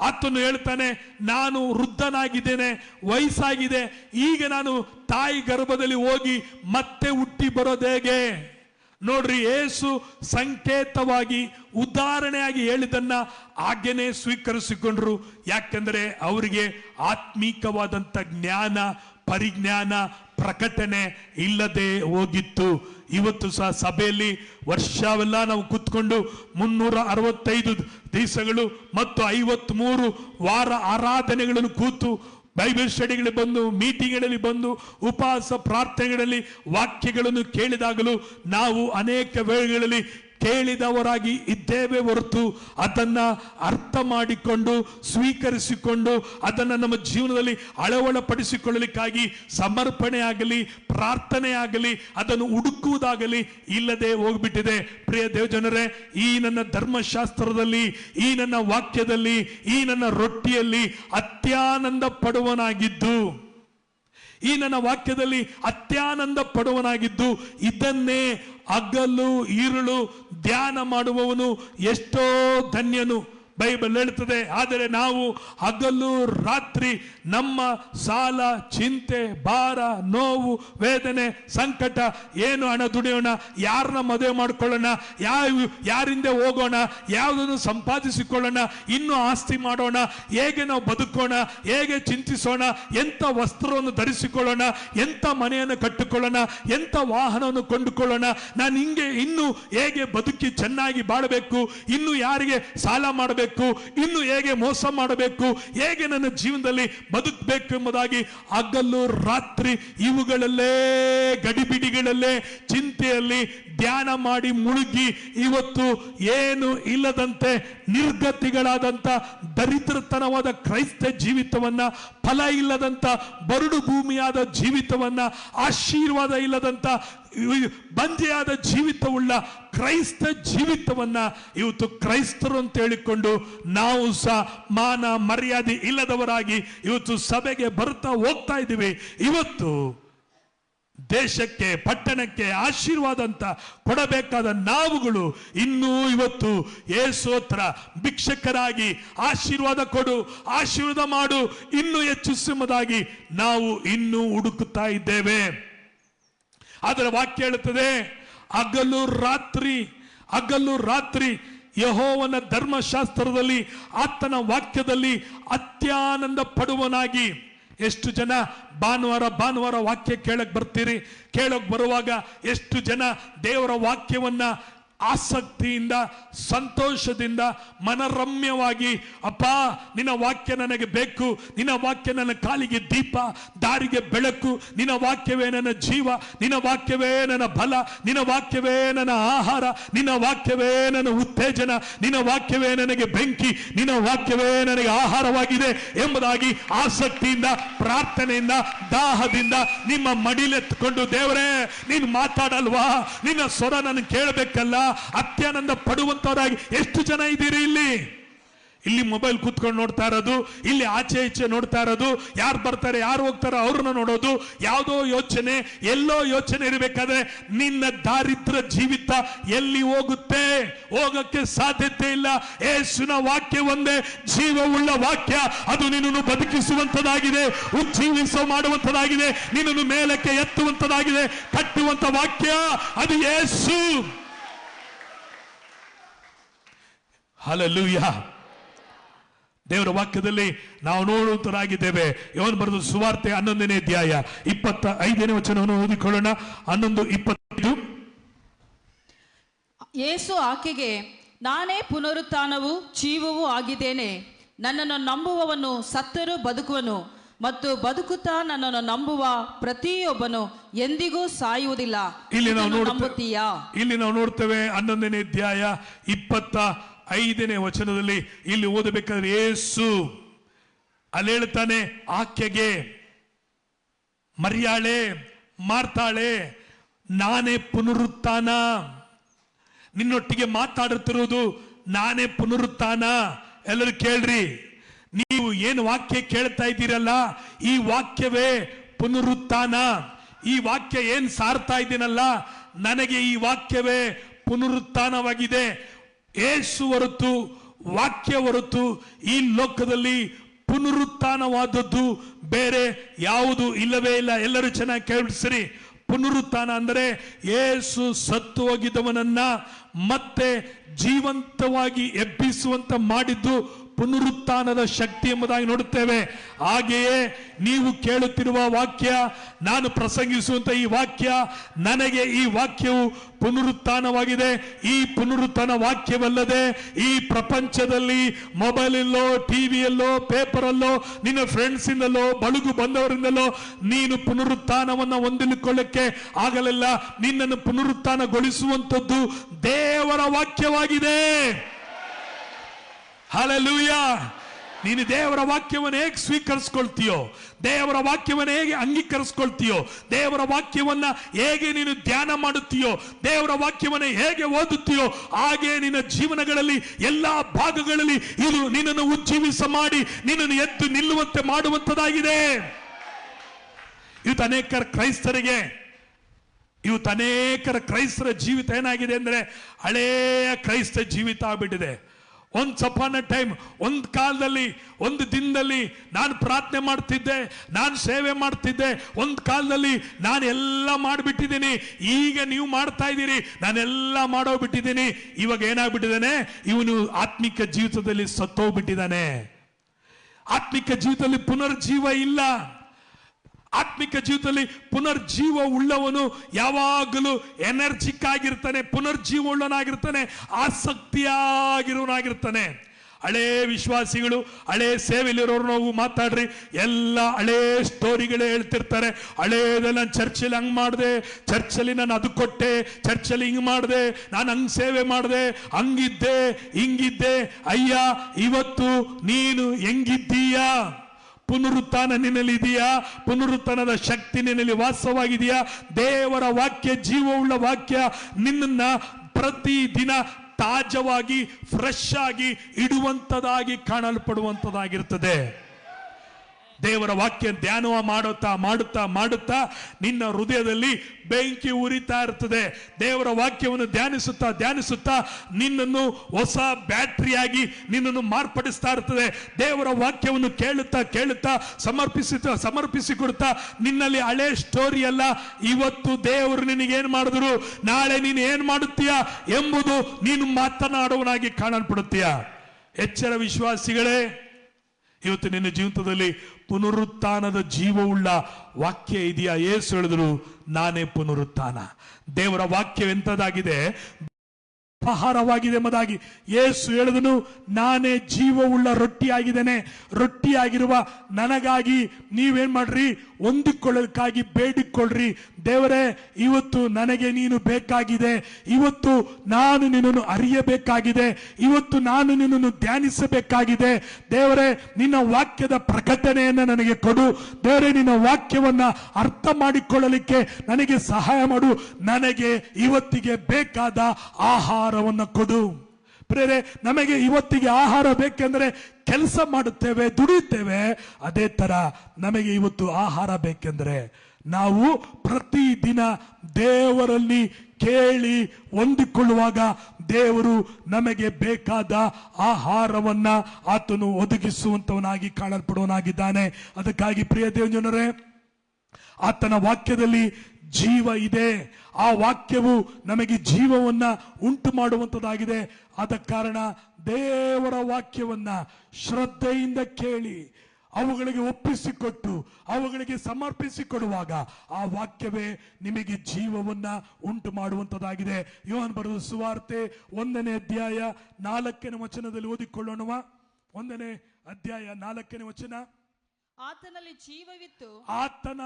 ಆತನು ಹೇಳ್ತಾನೆ, ನಾನು ವೃದ್ಧನಾಗಿದ್ದೇನೆ, ವಯಸ್ಸಾಗಿದೆ, ಈಗ ನಾನು ತಾಯಿ ಗರ್ಭದಲ್ಲಿ ಹೋಗಿ ಮತ್ತೆ ಹುಟ್ಟಿ ಬರೋದೇಗೆ ನೋಡ್ರಿ, ಏಸು ಸಂಕೇತವಾಗಿ, ಉದಾಹರಣೆಯಾಗಿ ಹೇಳಿದನ್ನ ಆಜ್ಞೆನೆ ಸ್ವೀಕರಿಸಿಕೊಂಡ್ರು. ಯಾಕೆಂದರೆ ಅವರಿಗೆ ಆತ್ಮೀಕವಾದಂಥ ಜ್ಞಾನ, ಪರಿಜ್ಞಾನ ಪ್ರಕಟಣೆ ಇಲ್ಲದೆ ಹೋಗಿತ್ತು. ಇವತ್ತು ಸಹ ಸಭೆಯಲ್ಲಿ ವರ್ಷವೆಲ್ಲ ನಾವು ಕೂತ್ಕೊಂಡು ಮುನ್ನೂರ ಅರವತ್ತೈದು ದಿವಸಗಳು ಮತ್ತು ಐವತ್ ಮೂರು ವಾರ ಆರಾಧನೆಗಳನ್ನು ಕೂತು ಬೈಬಲ್ ಸ್ಟಡಿಗಳಿಗೆ ಬಂದು ಮೀಟಿಂಗ್ಗಳಲ್ಲಿ ಬಂದು ಉಪವಾಸ ಪ್ರಾರ್ಥನೆಗಳಲ್ಲಿ ವಾಕ್ಯಗಳನ್ನು ಕೇಳಿದಾಗಲೂ ನಾವು ಅನೇಕ ವೇಳೆಗಳಲ್ಲಿ ಕೇಳಿದವರಾಗಿ ಇದ್ದೇವೆ ಹೊರತು ಅದನ್ನು ಅರ್ಥ ಮಾಡಿಕೊಂಡು ಸ್ವೀಕರಿಸಿಕೊಂಡು ಅದನ್ನು ನಮ್ಮ ಜೀವನದಲ್ಲಿ ಅಳವಳಪಡಿಸಿಕೊಳ್ಳಲಿಕ್ಕಾಗಿ ಸಮರ್ಪಣೆ ಆಗಲಿ, ಪ್ರಾರ್ಥನೆ ಆಗಲಿ, ಅದನ್ನು ಹುಡುಕುವುದಾಗಲಿ ಇಲ್ಲದೆ ಹೋಗ್ಬಿಟ್ಟಿದೆ. ಪ್ರಿಯ ದೇವಜನರೇ, ಈ ನನ್ನ ಧರ್ಮಶಾಸ್ತ್ರದಲ್ಲಿ, ಈ ನನ್ನ ವಾಕ್ಯದಲ್ಲಿ, ಈ ನನ್ನ ರೊಟ್ಟಿಯಲ್ಲಿ ಅತ್ಯಾನಂದ ಪಡುವನಾಗಿದ್ದು, ಈ ನನ್ನ ವಾಕ್ಯದಲ್ಲಿ ಅತ್ಯಾನಂದ ಪಡುವನಾಗಿದ್ದು ಇದನ್ನೇ ಹಗಲು ಈರುಳು ಧ್ಯಾನ ಮಾಡುವವನು ಎಷ್ಟೋ ಧನ್ಯನು. ಬೈಬಲ್ ಹೇಳ್ತದೆ ಆದರೆ ನಾವು ಹಗಲು, ರಾತ್ರಿ, ನಮ್ಮ ಸಾಲ, ಚಿಂತೆ, ಭಾರ, ನೋವು, ವೇದನೆ, ಸಂಕಟ, ಏನು ಹಣ ದುಡಿಯೋಣ, ಯಾರನ್ನ ಮದುವೆ ಮಾಡ್ಕೊಳ್ಳೋಣ, ಯಾವ, ಯಾರಿಂದ ಹೋಗೋಣ, ಯಾವುದನ್ನು ಸಂಪಾದಿಸಿಕೊಳ್ಳೋಣ, ಇನ್ನು ಆಸ್ತಿ ಮಾಡೋಣ, ಹೇಗೆ ನಾವು ಬದುಕೋಣ, ಹೇಗೆ ಚಿಂತಿಸೋಣ, ಎಂಥ ವಸ್ತ್ರವನ್ನು ಧರಿಸಿಕೊಳ್ಳೋಣ, ಎಂಥ ಮನೆಯನ್ನು ಕಟ್ಟಿಕೊಳ್ಳೋಣ, ಎಂಥ ವಾಹನವನ್ನು ಕೊಂಡುಕೊಳ್ಳೋಣ, ನಾನು ಹಿಂಗೆ ಇನ್ನು ಹೇಗೆ ಬದುಕಿ ಚೆನ್ನಾಗಿ ಬಾಳಬೇಕು, ಇನ್ನು ಯಾರಿಗೆ ಸಾಲ ಮಾಡಬೇಕು ಇನ್ನು ಹೇಗೆ ಮೋಸ ಮಾಡಬೇಕು ಹೇಗೆ ನನ್ನ ಜೀವನದಲ್ಲಿ ಬದುಕಬೇಕು ಎಂಬುದಾಗಿ ಹಗಲು ರಾತ್ರಿ ಇವುಗಳಲ್ಲೇ ಗಡಿಬಿಡಿಗಳಲ್ಲೇ ಚಿಂತೆಯಲ್ಲಿ ಧ್ಯಾನ ಮಾಡಿ ಮುಳುಗಿ ಇವತ್ತು ಏನು ಇಲ್ಲದಂತೆ ನಿರ್ಗತಿಗಳಾದಂತ ದರಿದ್ರತನವಾದ ಕ್ರೈಸ್ತ ಜೀವಿತವನ್ನ, ಫಲ ಇಲ್ಲದಂತ ಬರುಡು ಭೂಮಿಯಾದ ಜೀವಿತವನ್ನ, ಆಶೀರ್ವಾದ ಇಲ್ಲದಂತ ಇವ್- ಬಂಜೆಯಾದ ಜೀವಿತವುಳ್ಳ ಕ್ರೈಸ್ತ ಜೀವಿತವನ್ನ ಇವತ್ತು ಕ್ರೈಸ್ತರು ಅಂತ ಹೇಳಿಕೊಂಡು ನಾವು ಸಹ ಮಾನ ಮರ್ಯಾದೆ ಇಲ್ಲದವರಾಗಿ ಇವತ್ತು ಸಭೆಗೆ ಬರ್ತಾ ಹೋಗ್ತಾ ಇದ್ದೀವಿ. ಇವತ್ತು ದೇಶಕ್ಕೆ, ಪಟ್ಟಣಕ್ಕೆ ಆಶೀರ್ವಾದ ಅಂತ ಕೊಡಬೇಕಾದ ನಾವುಗಳು ಇನ್ನೂ ಇವತ್ತು ಏಸೋತ್ರ ಭಿಕ್ಷಕರಾಗಿ ಆಶೀರ್ವಾದ ಕೊಡು, ಆಶೀರ್ವಾದ ಮಾಡು, ಇನ್ನೂ ಹೆಚ್ಚಿಸುವುದಾಗಿ ನಾವು ಇನ್ನೂ ಹುಡುಕುತ್ತಾ ಇದ್ದೇವೆ. ಅದರ ವಾಕ್ಯ ಹೇಳುತ್ತದೆ, ಹಗಲು ರಾತ್ರಿ ಹಗಲು ರಾತ್ರಿ ಯಹೋವನ ಧರ್ಮಶಾಸ್ತ್ರದಲ್ಲಿ, ಆತನ ವಾಕ್ಯದಲ್ಲಿ ಅತ್ಯಾನಂದ ಪಡುವನಾಗಿ ಎಷ್ಟು ಜನ ಭಾನುವಾರ ಭಾನುವಾರ ವಾಕ್ಯ ಕೇಳಕ್ ಬರ್ತೀರಿ? ಕೇಳಕ್ ಬರುವಾಗ ಎಷ್ಟು ಜನ ದೇವರ ವಾಕ್ಯವನ್ನ ಆಸಕ್ತಿಯಿಂದ, ಸಂತೋಷದಿಂದ, ಮನರಮ್ಯವಾಗಿ, ಅಪ್ಪ, ನಿನ್ನ ವಾಕ್ಯ ನನಗೆ ಬೇಕು, ನಿನ್ನ ವಾಕ್ಯ ನನ್ನ ಕಾಲಿಗೆ ದೀಪ, ದಾರಿಗೆ ಬೆಳಕು, ನಿನ್ನ ವಾಕ್ಯವೇ ನನ್ನ ಜೀವ, ನಿನ್ನ ವಾಕ್ಯವೇ ನನ್ನ ಬಲ, ನಿನ್ನ ವಾಕ್ಯವೇ ನನ್ನ ಆಹಾರ, ನಿನ್ನ ವಾಕ್ಯವೇ ನನ್ನ ಉತ್ತೇಜನ, ನಿನ್ನ ವಾಕ್ಯವೇ ನನಗೆ ಬೆಂಕಿ, ನಿನ್ನ ವಾಕ್ಯವೇ ನನಗೆ ಆಹಾರವಾಗಿದೆ ಎಂಬುದಾಗಿ ಆಸಕ್ತಿಯಿಂದ, ಪ್ರಾರ್ಥನೆಯಿಂದ, ದಾಹದಿಂದ ನಿಮ್ಮ ಮಡಿಲೆತ್ಕೊಂಡು, ದೇವರೇ, ನೀನು ಮಾತಾಡಲ್ವಾ? ನಿನ್ನ ಸ್ವರ ನಾನು ಕೇಳಬೇಕಲ್ಲ? ಅತ್ಯಾನಂದ ಪಡುವಂತವರಾಗಿ ಎಷ್ಟು ಜನ ಇದ್ದೀರಿ ಇಲ್ಲಿ? ಇಲ್ಲಿ ಮೊಬೈಲ್ ಕೂತ್ಕೊಂಡು ನೋಡ್ತಾ ಇರೋದು, ಇಲ್ಲಿ ಆಚೆ ಈಚೆ ನೋಡ್ತಾ ಇರೋದು, ಯಾರು ಬರ್ತಾರೆ, ಯಾರು ಹೋಗ್ತಾರೆ ಅವ್ರನ್ನ ನೋಡೋದು, ಯಾವುದೋ ಯೋಚನೆ, ಎಲ್ಲೋ ಯೋಚನೆ ಇರಬೇಕಾದ್ರೆ ನಿನ್ನ ದಾರಿದ್ರ ಜೀವಿತ ಎಲ್ಲಿ ಹೋಗುತ್ತೆ? ಹೋಗಕ್ಕೆ ಸಾಧ್ಯತೆ ಇಲ್ಲ. ಏಸುನ ವಾಕ್ಯ ಒಂದೇ, ಜೀವವುಳ್ಳ ವಾಕ್ಯ. ಅದು ನಿನ್ನನ್ನು ಬದುಕಿಸುವಂತದಾಗಿದೆ ಉಜ್ಜೀವಿಸ ಮಾಡುವಂತದಾಗಿದೆ ನಿನ್ನನ್ನು ಮೇಲಕ್ಕೆ ಎತ್ತುವಂತದಾಗಿದೆ ಕಟ್ಟುವಂತ ವಾಕ್ಯ. ಅದು ಯೇಸು ಹಲಲೂಯ ದೇವರ ವಾಕ್ಯದಲ್ಲಿ ನಾವು ನೋಡುವಂತರಾಗಿದ್ದೇವೆ. ಇವನು ಬರೆದ ಸುವಾರ್ತೆ ಹನ್ನೊಂದನೇ ಅಧ್ಯಾಯ ಇಪ್ಪತ್ತ ಐದನೇ ವಚನವನ್ನು ಓದಿಕೊಳ್ಳೋಣ. ಹನ್ನೊಂದು ಇಪ್ಪತ್ತೈದು. ಏಸು ಆಕೆಗೆ ನಾನೇ ಪುನರುತ್ಥಾನವು ಜೀವವೂ ಆಗಿದ್ದೇನೆ. ನನ್ನನ್ನು ನಂಬುವವನು ಸತ್ತರೂ ಬದುಕುವನು ಮತ್ತು ಬದುಕುತ್ತಾ ನನ್ನನ್ನು ನಂಬುವ ಪ್ರತಿಯೊಬ್ಬನು ಎಂದಿಗೂ ಸಾಯುವುದಿಲ್ಲ. ಇಲ್ಲಿ ನಾವು ನೋಡುತ್ತೀಯಾ ಇಲ್ಲಿ ನಾವು ನೋಡ್ತೇವೆ ಹನ್ನೊಂದನೇ ಅಧ್ಯಾಯ ಇಪ್ಪತ್ತ ಐದನೇ ವಚನದಲ್ಲಿ ಇಲ್ಲಿ ಓದಬೇಕಾದ್ರೆ ಏಸು ಅಲ್ಲಿ ಹೇಳ್ತಾನೆ, ಆಕೆಗೆ, ಮರ್ಯಾಳೆ, ಮಾರ್ತಾಳೆ, ನಾನೇ ಪುನರುತ್ಥಾನ. ನಿನ್ನೊಟ್ಟಿಗೆ ಮಾತಾಡುತ್ತಿರುವುದು ನಾನೇ ಪುನರುತ್ಥಾನ. ಎಲ್ಲರೂ ಕೇಳ್ರಿ, ನೀವು ಏನು ವಾಕ್ಯ ಕೇಳ್ತಾ ಇದ್ದೀರಲ್ಲ, ಈ ವಾಕ್ಯವೇ ಪುನರುತ್ಥಾನ. ಈ ವಾಕ್ಯ ಏನ್ ಸಾರ್ತಾ ಇದ್ದೀನಲ್ಲ ನನಗೆ ಈ ವಾಕ್ಯವೇ ಪುನರುತ್ಥಾನವಾಗಿದೆ. ಏಸು ಹೊರತು, ವಾಕ್ಯ ಹೊರತು ಈ ಲೋಕದಲ್ಲಿ ಪುನರುತ್ಥಾನವಾದದ್ದು ಬೇರೆ ಯಾವುದು ಇಲ್ಲವೇ ಇಲ್ಲ. ಎಲ್ಲರೂ ಚೆನ್ನಾಗಿ ಕೇಳಿಸ್ರಿ ಪುನರುತ್ಥಾನ ಅಂದರೆ ಏಸು ಸತ್ತು ಹೋಗಿದ್ದವನನ್ನ ಮತ್ತೆ ಜೀವಂತವಾಗಿ ಎಬ್ಬಿಸುವಂತ ಮಾಡಿದ್ದು ಪುನರುತ್ಥಾನದ ಶಕ್ತಿ ಎಂಬುದಾಗಿ ನೋಡುತ್ತೇವೆ. ಹಾಗೆಯೇ ನೀವು ಕೇಳುತ್ತಿರುವ ವಾಕ್ಯ, ನಾನು ಪ್ರಸಂಗಿಸುವಂತ ಈ ವಾಕ್ಯ, ನನಗೆ ಈ ವಾಕ್ಯವು ಪುನರುತ್ಥಾನವಾಗಿದೆ. ಈ ಪುನರುತ್ಥಾನ ವಾಕ್ಯವಲ್ಲದೆ ಈ ಪ್ರಪಂಚದಲ್ಲಿ ಮೊಬೈಲಲ್ಲೋ, ಟಿವಿಯಲ್ಲೋ, ಪೇಪರಲ್ಲೋ, ನಿನ್ನ ಫ್ರೆಂಡ್ಸ್ ಇಂದಲೋ ಬಳುಗು ಬಂದವರಿಂದಲೋ ನೀನು ಪುನರುತ್ಥಾನವನ್ನ ಹೊಂದಿಕೊಳ್ಳಕ್ಕೆ ಆಗಲಿಲ್ಲ. ನಿನ್ನನ್ನು ಪುನರುತ್ಥಾನಗೊಳಿಸುವಂಥದ್ದು ದೇವರ ವಾಕ್ಯವಾಗಿದೆ. ಹಾಲೆಲೂಯ ನೀನು ದೇವರ ವಾಕ್ಯವನ್ನು ಹೇಗೆ ಸ್ವೀಕರಿಸ್ಕೊಳ್ತೀಯೋ, ದೇವರ ವಾಕ್ಯವನ್ನು ಹೇಗೆ ಅಂಗೀಕರಿಸ್ಕೊಳ್ತೀಯೋ, ದೇವರ ವಾಕ್ಯವನ್ನ ಹೇಗೆ ನೀನು ಧ್ಯಾನ ಮಾಡುತ್ತೀಯೋ, ದೇವರ ವಾಕ್ಯವನ್ನು ಹೇಗೆ ಓದುತ್ತೀಯೋ, ಹಾಗೆ ನಿನ್ನ ಜೀವನಗಳಲ್ಲಿ ಎಲ್ಲಾ ಭಾಗಗಳಲ್ಲಿ ಇದು ನಿನ್ನನ್ನು ಉಜ್ಜೀವಿಸ ಮಾಡಿ, ನಿನ್ನನ್ನು ಎದ್ದು ನಿಲ್ಲುವಂತೆ ಮಾಡುವಂತದಾಗಿದೆ ಇವತ್ತು ಅನೇಕರ ಕ್ರೈಸ್ತರಿಗೆ, ಇವತ್ತು ಅನೇಕರ ಕ್ರೈಸ್ತರ ಜೀವಿತ ಏನಾಗಿದೆ ಅಂದ್ರೆ ಹಳೆಯ ಕ್ರೈಸ್ತ ಜೀವಿತ ಆಗ್ಬಿಟ್ಟಿದೆ. ಒಂದ್ ಸಪಾನ ಟೈಮ್ ಒಂದು ಕಾಲದಲ್ಲಿ, ಒಂದು ದಿನದಲ್ಲಿ ನಾನು ಪ್ರಾರ್ಥನೆ ಮಾಡ್ತಿದ್ದೆ, ನಾನು ಸೇವೆ ಮಾಡ್ತಿದ್ದೆ, ಒಂದು ಕಾಲದಲ್ಲಿ ನಾನು ಎಲ್ಲ ಮಾಡಿಬಿಟ್ಟಿದ್ದೀನಿ. ಈಗ ನೀವು ಮಾಡ್ತಾ ಇದ್ದೀರಿ ನಾನೆಲ್ಲ ಮಾಡೋಗ್ಬಿಟ್ಟಿದ್ದೀನಿ. ಇವಾಗ ಏನಾಗ್ಬಿಟ್ಟಿದ್ದಾನೆ? ಇವನು ಆತ್ಮಿಕ ಜೀವಿತದಲ್ಲಿ ಸತ್ತೋಗ್ಬಿಟ್ಟಿದ್ದಾನೆ. ಆತ್ಮಿಕ ಜೀವಿತದಲ್ಲಿ ಪುನರ್ಜೀವ ಇಲ್ಲ. ಆತ್ಮಿಕ ಜೀವಿತದಲ್ಲಿ ಪುನರ್ಜೀವ ಉಳ್ಳವನು ಯಾವಾಗಲೂ ಎನರ್ಜಿಕ್ ಆಗಿರ್ತಾನೆ, ಪುನರ್ಜೀವ ಉಳ್ಳವನಾಗಿರ್ತಾನೆ ಆಸಕ್ತಿಯಾಗಿರೋನಾಗಿರ್ತಾನೆ ಹಳೇ ವಿಶ್ವಾಸಿಗಳು, ಹಳೇ ಸೇವೆಯಲ್ಲಿರೋರು ನಾವು ಮಾತಾಡ್ರಿ, ಎಲ್ಲ ಹಳೇ ಸ್ಟೋರಿಗಳೇ ಹೇಳ್ತಿರ್ತಾರೆ. ಹಳೇದೆಲ್ಲ ನಾನು ಚರ್ಚಲ್ಲಿ ಹಂಗೆ ಮಾಡಿದೆ ಚರ್ಚಲ್ಲಿ ನಾನು ಅದು ಕೊಟ್ಟೆ ಚರ್ಚಲ್ಲಿ ಹಿಂಗೆ ಮಾಡಿದೆ, ನಾನು ಹಂಗೆ ಸೇವೆ ಮಾಡಿದೆ, ಹಂಗಿದ್ದೆ, ಹಿಂಗಿದ್ದೆ. ಅಯ್ಯ, ಇವತ್ತು ನೀನು ಹೆಂಗಿದ್ದೀಯಾ? ಪುನರುತ್ಥಾನ ನಿನ್ನಲ್ಲಿ ಇದೆಯಾ? ಪುನರುತ್ಥಾನದ ಶಕ್ತಿ ನಿನ್ನಲ್ಲಿ ವಾಸವಾಗಿದೆಯಾ ದೇವರ ವಾಕ್ಯ, ಜೀವವುಳ್ಳ ವಾಕ್ಯ ನಿನ್ನ ಪ್ರತಿ ದಿನ ತಾಜವಾಗಿ ಫ್ರೆಶ್ ಆಗಿ ಇಡುವಂಥದ್ದಾಗಿ ಕಾಣಲ್ಪಡುವಂತದಾಗಿರ್ತದೆ ದೇವರ ವಾಕ್ಯ ಧ್ಯಾನ ಮಾಡುತ್ತಾ ಮಾಡುತ್ತಾ ಮಾಡುತ್ತಾ ನಿನ್ನ ಹೃದಯದಲ್ಲಿ ಬೆಂಕಿ ಉರಿತಾ ಇರ್ತದೆ. ದೇವರ ವಾಕ್ಯವನ್ನು ಧ್ಯಾನಿಸುತ್ತಾ ಧ್ಯಾನಿಸುತ್ತಾ ನಿನ್ನನ್ನು ಹೊಸ ಬ್ಯಾಟ್ರಿಯಾಗಿ ನಿನ್ನನ್ನು ಮಾರ್ಪಡಿಸ್ತಾ ಇರ್ತದೆ. ದೇವರ ವಾಕ್ಯವನ್ನು ಕೇಳುತ್ತಾ ಕೇಳುತ್ತಾ ಸಮರ್ಪಿಸುತ್ತಾ ಸಮರ್ಪಿಸಿಕೊಡ್ತಾ ನಿನ್ನಲ್ಲಿ ಹಳೆ ಸ್ಟೋರಿ ಅಲ್ಲ. ಇವತ್ತು ದೇವರು ನಿನಗೇನು ಮಾಡಿದ್ರು? ನಾಳೆ ನೀನು ಏನು ಮಾಡುತ್ತೀಯ ಎಂಬುದು ನೀನು ಮಾತನಾಡುವನಾಗಿ ಕಾಣಲ್ಪಡುತ್ತೀಯ? ಎಚ್ಚರ ವಿಶ್ವಾಸಿಗಳೇ ಇವತ್ತು ನಿನ್ನ ಜೀವಿತದಲ್ಲಿ ಪುನರುತ್ಥಾನದ ಜೀವವುಳ್ಳ ವಾಕ್ಯ ಇದೆಯಾ? ಏಸು ಹೇಳಿದ್ರು ನಾನೇ ಪುನರುತ್ಥಾನ. ದೇವರ ವಾಕ್ಯವೆಂಥದ್ದಾಗಿದೆ ಆಹಾರವಾಗಿದೆ ಎಂಬುದಾಗಿ. ಏಸು ಹೇಳಿದನು, ನಾನೇ ಜೀವವುಳ್ಳ ರೊಟ್ಟಿಯಾಗಿದ್ದೇನೆ. ರೊಟ್ಟಿಯಾಗಿರುವ ನನಗಾಗಿ ನೀವೇನ್ ಮಾಡ್ರಿ? ಹೊಂದಿಕೊಳ್ಳೋದಕ್ಕಾಗಿ ಬೇಡಿಕೊಳ್ಳ್ರಿ. ದೇವರೇ, ಇವತ್ತು ನನಗೆ ನೀನು ಬೇಕಾಗಿದೆ. ಇವತ್ತು ನಾನು ನಿನ್ನನ್ನು ಅರಿಯಬೇಕಾಗಿದೆ. ಇವತ್ತು ನಾನು ನಿನ್ನನ್ನು ಧ್ಯಾನಿಸಬೇಕಾಗಿದೆ. ದೇವರೇ, ನಿನ್ನ ವಾಕ್ಯದ ಪ್ರಕಟಣೆಯನ್ನು ನನಗೆ ಕೊಡು. ದೇವರೇ, ನಿನ್ನ ವಾಕ್ಯವನ್ನ ಅರ್ಥ ಮಾಡಿಕೊಳ್ಳಲಿಕ್ಕೆ ನನಗೆ ಸಹಾಯ ಮಾಡು. ನನಗೆ ಇವತ್ತಿಗೆ ಬೇಕಾದ ಆಹಾರವನ್ನು ಕೊಡು. ಪ್ರೇರೆ ನಮಗೆ ಇವತ್ತಿಗೆ ಆಹಾರ ಬೇಕೆಂದರೆ ಕೆಲಸ ಮಾಡುತ್ತೇವೆ, ದುಡಿಯುತ್ತೇವೆ. ಅದೇ ತರ ನಮಗೆ ಇವತ್ತು ಆಹಾರ ಬೇಕೆಂದ್ರೆ ನಾವು ಪ್ರತಿದಿನ ದೇವರಲ್ಲಿ ಕೇಳಿ ಹೊಂದಿಕೊಳ್ಳುವಾಗ ದೇವರು ನಮಗೆ ಬೇಕಾದ ಆಹಾರವನ್ನ ಆತನು ಒದಗಿಸುವಂತವನಾಗಿ ಕಾಣಲ್ಪಡುವನಾಗಿದ್ದಾನೆ. ಅದಕ್ಕಾಗಿ ಪ್ರಿಯ ದೇವಜನರೇ, ಆತನ ವಾಕ್ಯದಲ್ಲಿ ಜೀವ ಇದೆ. ಆ ವಾಕ್ಯವು ನಮಗೆ ಜೀವವನ್ನ ಉಂಟು ಮಾಡುವಂಥದ್ದಾಗಿದೆ ಆದ ಕಾರಣ ದೇವರ ವಾಕ್ಯವನ್ನ ಶ್ರದ್ಧೆಯಿಂದ ಕೇಳಿ ಅವುಗಳಿಗೆ ಒಪ್ಪಿಸಿಕೊಟ್ಟು ಅವುಗಳಿಗೆ ಸಮರ್ಪಿಸಿಕೊಡುವಾಗ ಆ ವಾಕ್ಯವೇ ನಿಮಗೆ ಜೀವವನ್ನ ಉಂಟು ಮಾಡುವಂತದಾಗಿದೆ ಯೋಹನ್ ಬರೆದ ಸುವಾರ್ತೆ ಒಂದನೇ ಅಧ್ಯಾಯ ನಾಲ್ಕನೇ ವಚನದಲ್ಲಿ ಓದಿಕೊಳ್ಳೋಣವಾ? ಒಂದನೇ ಅಧ್ಯಾಯ ನಾಲ್ಕನೇ ವಚನ? ಆತನಲ್ಲಿ ಜೀವವಿತ್ತು. ಆತನ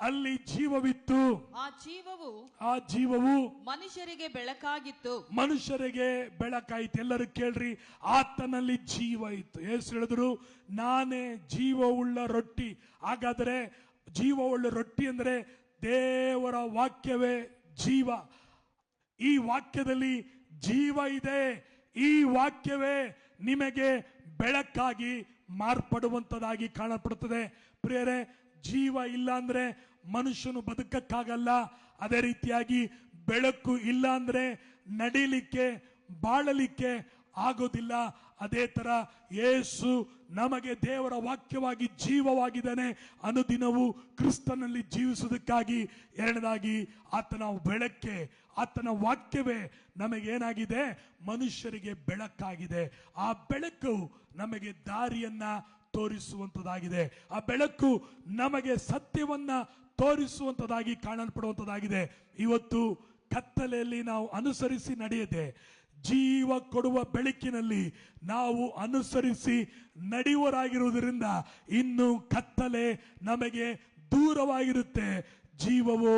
ಅಲ್ಲಿ ಜೀವವಿತ್ತು. ಆ ಜೀವವು ಆ ಜೀವವು ಮನುಷ್ಯರಿಗೆ ಬೆಳಕಾಗಿತ್ತು. ಮನುಷ್ಯರಿಗೆ ಬೆಳಕಾಯಿತು. ಎಲ್ಲರೂ ಕೇಳ್ರಿ ಆತನಲ್ಲಿ ಜೀವ ಇತ್ತು. ಏಸು ಹೇಳಿದ್ರು ನಾನೇ ಜೀವವುಳ್ಳ ರೊಟ್ಟಿ. ಹಾಗಾದರೆ ಜೀವವುಳ್ಳ ರೊಟ್ಟಿ ಅಂದ್ರೆ ದೇವರ ವಾಕ್ಯವೇ ಜೀವ. ಈ ವಾಕ್ಯದಲ್ಲಿ ಜೀವ ಇದೆ. ಈ ವಾಕ್ಯವೇ ನಿಮಗೆ ಬೆಳಕಾಗಿ ಮಾರ್ಪಡುವಂತದಾಗಿ ಕಾಣಪಡುತ್ತದೆ ಪ್ರಿಯರೇ ಜೀವ ಇಲ್ಲ ಅಂದ್ರೆ ಮನುಷ್ಯನು ಬದುಕಕ್ಕಾಗಲ್ಲ. ಅದೇ ರೀತಿಯಾಗಿ ಬೆಳಕು ಇಲ್ಲ ಅಂದ್ರೆ ನಡೀಲಿಕ್ಕೆ, ಬಾಳಲಿಕ್ಕೆ ಆಗೋದಿಲ್ಲ. ಅದೇ ತರ ಯೇಸು ನಮಗೆ ದೇವರ ವಾಕ್ಯವಾಗಿ ಜೀವವಾಗಿದ್ದಾನೆ. ಅನುದಿನವೂ ಕ್ರಿಸ್ತನಲ್ಲಿ ಜೀವಿಸುವುದಕ್ಕಾಗಿ ಎರಡನೇದಾಗಿ ಆತನ ಬೆಳಕ್ಕೆ ಆತನ ವಾಕ್ಯವೇ ನಮಗೇನಾಗಿದೆ? ಮನುಷ್ಯರಿಗೆ ಬೆಳಕಾಗಿದೆ. ಆ ಬೆಳಕು ನಮಗೆ ದಾರಿಯನ್ನ ತೋರಿಸುವಂತದಾಗಿದೆ. ಆ ಬೆಳಕು ನಮಗೆ ಸತ್ಯವನ್ನ ತೋರಿಸುವಂತದಾಗಿ ಕಾಣಲ್ಪಡುವಂತದಾಗಿದೆ. ಇವತ್ತು ಕತ್ತಲೆಯಲ್ಲಿ ನಾವು ಅನುಸರಿಸಿ ನಡೆಯದೆ, ಜೀವ ಕೊಡುವ ಬೆಳಕಿನಲ್ಲಿ ನಾವು ಅನುಸರಿಸಿ ನಡೆಯುವರಾಗಿರುವುದರಿಂದ ಇನ್ನು ಕತ್ತಲೆ ನಮಗೆ ದೂರವಾಗಿರುತ್ತೆ. ಜೀವವು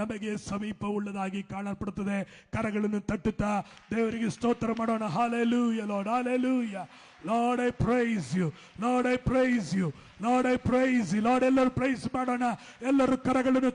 ನಮಗೆ ಸಮೀಪ ಉಳ್ಳದಾಗಿ ಕಾಣಲ್ಪಡುತ್ತದೆ. ಕರಗಳನ್ನು ತಟ್ಟುತ್ತಾ ದೇವರಿಗೆ ಸ್ತೋತ್ರ ಮಾಡೋಣ. Hallelujah lord hallelujah lord I praise you lord I praise you lord I praise you lord ಎಲ್ಲರೂ ಪ್ರೈಸ್ ಮಾಡೋಣ. ಎಲ್ಲರೂ ಕರಗಳನ್ನು